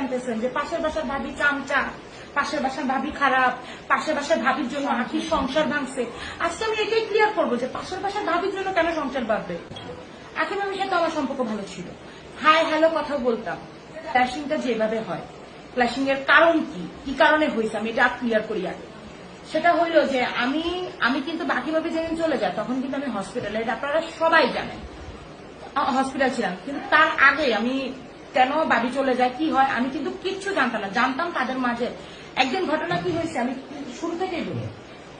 জানতেছেন যে পাশের বাসার ভাবি চামচা, পাশের বাসার ভাবি খারাপ, পাশের বাসার ভাবির জন্য আখির সংসার ভাঙছে। আজকে আমি এটাই ক্লিয়ার করব যে পাশের বাসার ভাবির জন্য কেন সংসার ভাববে আখি ভাবির সাথে আমার সম্পর্ক ভালো ছিল। হাই, হ্যালো কথা বলতাম। ক্লাশিংটা যেভাবে হয় ক্লাশিং এর কারণ কি? কি কারণে হয়েছে? আমি এটা ক্লিয়ার করি আগে। সেটা হইল যে আমি আমি কিন্তু বাকিভাবে যেদিন চলে যায় তখন কিন্তু আমি হসপিটালে আপনারা সবাই জানেন হসপিটাল ছিলাম। কিন্তু তার আগে আমি কেন বাড়ি চলে যায়, কি হয়, আমি কিন্তু কিচ্ছু জানতাম না। জানতাম তাদের মাঝে। একদিন ঘটনা কি হয়েছে, আমি শুরু থেকেই বলি।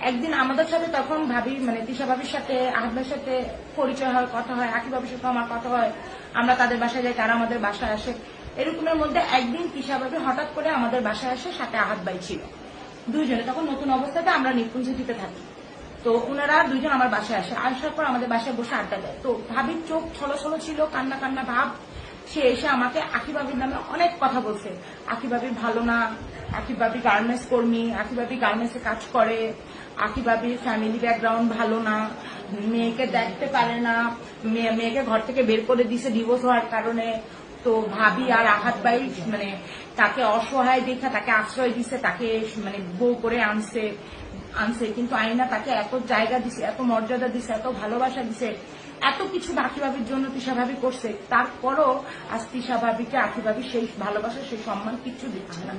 একদিন আমাদের সাথে তখন ভাবি মানে দিশা ভাবির সাথে আহমের সাথে পরিচয় হয়, কথা হয় আকি ভাবির সাথে আমার কথা হয়। আমরা তাদের বাসায় যাই, তারা আমাদের বাসায় আসে। এরকমের মধ্যে একদিন তিশা ভাবি হঠাৎ করে আমাদের বাসায় আসে সাথে আহাত বাই ছিল। দুইজনে, তখন নতুন অবস্থাতে আমরা নিপুঞ্জিতে থাকি। তো ওনারা দুইজন আমার বাসায় আসে। আসার পর আমাদের বাসায় বসে আড্ডা দেয়। তো ভাবির চোখ ছলো ছলো ছিল, কান্না কান্না ভাব। সে এসে আমাকে আকিবাবির নামে অনেক কথা বলছে। আকিবাবি ভালো না আকিবাবি গার্মেন্টস কর্মী আকিবাবি গার্মেন্টসে কাজ করে আকিবাবির ফ্যামিলি ব্যাকগ্রাউন্ড ভালো না, মেয়েকে দেখতে পারে না, মেয়ে- মেয়েকে ঘর থেকে বের করে দিছে ডিভোর্স হওয়ার কারণে। তো ভাবি আর আহাত ভাই মানে তাকে অসহায় দেখে, তাকে আশ্রয় দিছে, তাকে মানে বউ করে আনছে আনছে। কিন্তু আইনা তাকে এত জায়গা দিছে, এত মর্যাদা দিছে, এত ভালোবাসা দিছে, এত কিছু বাকি ভাবির জন্য তিশা ভাবি করছে। তারপরও আজ তিশা ভাবিকে ভাবি সেই ভালোবাসা, সেই সম্মান কিছু দিচ্ছে না।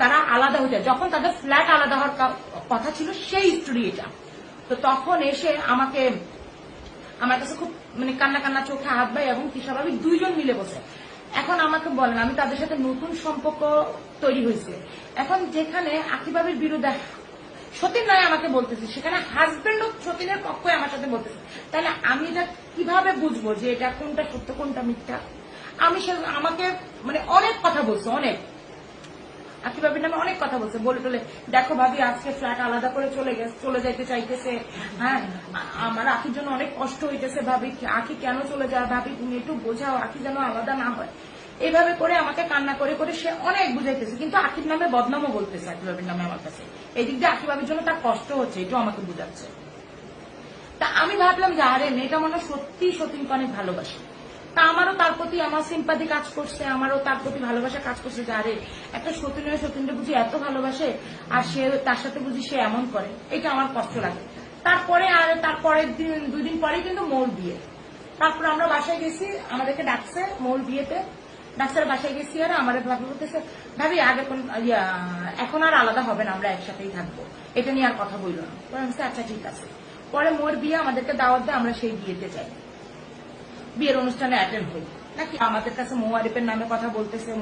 তারা আলাদা হয়ে যায়। যখন তাদের ফ্ল্যাট আলাদা হওয়ার কথা ছিল সেই স্টোরি তো তখন এসে আমাকে আমার কাছে খুব মানে কান্না কান্না, চোখে হাত ভাই এবং ভাবি দুইজন মিলে বসে। এখন আমাকে বলেন, আমি তাদের সাথে নতুন সম্পর্ক তৈরি হয়েছে। এখন যেখানে আকিবাবির বিরুদ্ধে সতীন নয় আমাকে বলতেছে, সেখানে হাজবেন্ড ও সতীনের পক্ষে আমার সাথে বলতেছে। তাহলে আমি এটা কীভাবে বুঝব যে এটা কোনটা সত্য, কোনটা মিথ্যা? আমি সে, আমাকে মানে অনেক কথা বলছে, অনেক। আখি ভাবির নামে অনেক কথা বলছে, বলে টলে, দেখো ভাবি, আজকে ফ্ল্যাট আলাদা করে চলে গেছে, চলে যাইতে চাইতেছে। হ্যাঁ আমার আখির জন্য অনেক কষ্ট হইতেছে ভাবি আখি কেন চলে যায় ভাবি, তুমি একটু বোঝাও আখি যেন আলাদা না হয়। এইভাবে করে আমাকে কান্না করে করে সে অনেক বুঝাইতেছে, কিন্তু আখির নামে বদনামও বলতেছে আখি ভাবির নামে আমার কাছে। এই দিক দিয়ে আখি ভাবির জন্য তার কষ্ট হচ্ছে, এটাও আমাকে বুঝাচ্ছে। তা আমি ভাবলাম যে, আরে, মেয়েটা মনে সত্যি সতীনকে অনেক ভালোবাসে। তা আমারও তার প্রতি আমার সিম্পাতি কাজ করছে, আমারও তার প্রতি ভালোবাসা কাজ করছে যে, আরে, একটা সতীনের সতীনটা বুঝি এত ভালোবাসে, আর সে তার সাথে বুঝি সে এমন করে। এটা আমার কষ্ট লাগে। তারপরে আর তারপরের দিন, দুই দিন পরেই কিন্তু মোর বিয়ে। তারপর আমরা বাসায় গেছি, আমাদেরকে ডাকছে মোর বিয়েতে। ডাক্তার বাসায় গেছি আর আমার ভাবি বলতেছে, ভাবি, আগে কোন এখন আর আলাদা হবে না, আমরা একসাথেই থাকব। এটা নিয়ে আর কথা বলল না। পরে আচ্ছা ঠিক আছে। পরে মোর বিয়ে আমাদেরকে দাওয়াত দেয়, আমরা সেই বিয়েতে যাই। বিয়ের অনুষ্ঠানে অ্যাটেন্ড হই নাকি আমাদের কাছে মোয়ারিফের নামে কথা বলতেছে